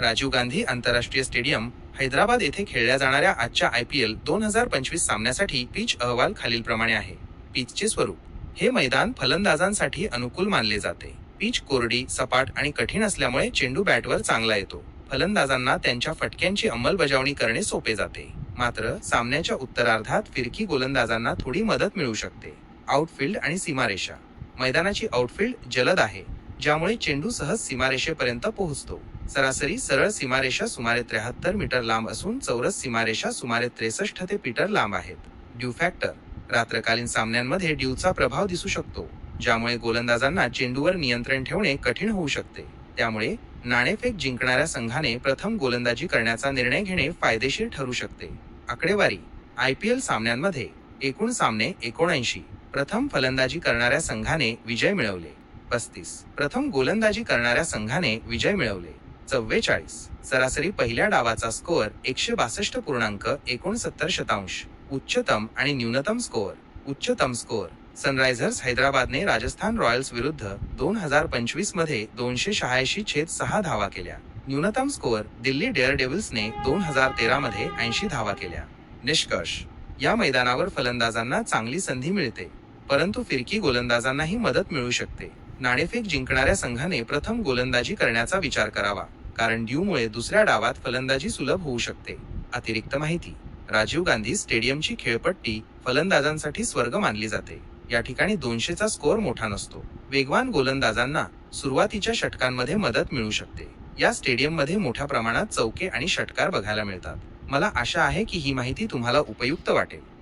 राजीव गांधी आंतरराष्ट्रीय स्टेडियम हैदराबाद येथे खेळल्या जाणाऱ्या आजच्या आय पी एल दोन हजार पंचवीस सामन्यासाठी पिच अहवाल खालीलप्रमाणे आहे. पिचचे स्वरूप हे मैदान फलंदाजांसाठी अनुकूल मानले जाते. पिच कोरडी सपाट आणि कठीण असल्यामुळे चेंडू बॅटवर चांगला येतो. फलंदाजांना त्यांच्या फटक्यांची अंमलबजावणी करणे सोपे जाते. मात्र सामन्याच्या उत्तरार्धात फिरकी गोलंदाजांना थोडी मदत मिळू शकते. आउटफील्ड आणि सीमारेषा मैदानाची आउटफील्ड जलद आहे. ज्यामुळे चेंडू सहज सीमारेषेपर्यंत पोहोचतो. सरासरी सरळ सीमारेषा सुमारे त्र्याहत्तर मीटर लांब असून चौरस सीमारेषा सुमारे त्रेसष्ट ते मीटर लांब आहेत. ड्यू फॅक्टर रात्रकालीन सामन्यांमध्ये ड्यूचा प्रभाव दिसू शकतो ज्यामुळे गोलंदाजांना चेंडूवर नियंत्रण ठेवणे कठीण होऊ शकते. त्यामुळे नाणेफेक जिंकणाऱ्या संघाने प्रथम गोलंदाजी करण्याचा निर्णय घेणे फायदेशीर ठरू शकते. आकडेवारी आय पी एल सामन्यांमध्ये एकूण सामने एकोणऐंशी प्रथम फलंदाजी करणाऱ्या संघाने विजय मिळवले. पस्तीस. प्रथम गोलंदाजी करणाऱ्या संघाने विजय मिळवले. चव्वेचाळीस. सरासरी पहिल्या डावाचा स्कोअर एकशे बासष्ट पूर्णांक एकोणसत्तर शतांश. उच्चतम आणि न्यूनतम स्कोअर. उच्चतम स्कोअर. सनरायझर्स हैदराबादने राजस्थान रॉयल्स विरुद्ध दोन हजार पंचवीसमध्ये दोनशे शहाऐंशी छेद सहा धावा केल्या. न्यूनतम स्कोअर दिल्ली डेअर डेव्हिल्सने दोन हजार तेरा मध्ये ऐंशी धावा केल्या. निष्कर्ष. या मैदानावर फलंदाजांना चांगली संधी मिळते. परंतु फिरकी गोलंदाजांनाही मदत मिळू शकते. नाणेफेक जिंकणाऱ्या संघाने प्रथम गोलंदाजी करण्याचा विचार करावा. कारण ड्यूमुळे दुसऱ्या डावात फलंदाजी सुलभ होऊ शकते. अतिरिक्त माहिती राजीव गांधी स्टेडियमची खेळपट्टी फलंदाजांसाठी स्वर्ग मानली जाते. या ठिकाणी दोनशेचा स्कोअर मोठा नसतो. वेगवान गोलंदाजांना सुरुवातीच्या षटकांमध्ये मदत मिळू शकते. या स्टेडियममध्ये मोठ्या प्रमाणात चौके आणि षटकार बघायला मिळतात. मला आशा आहे की ही माहिती तुम्हाला उपयुक्त वाटेल.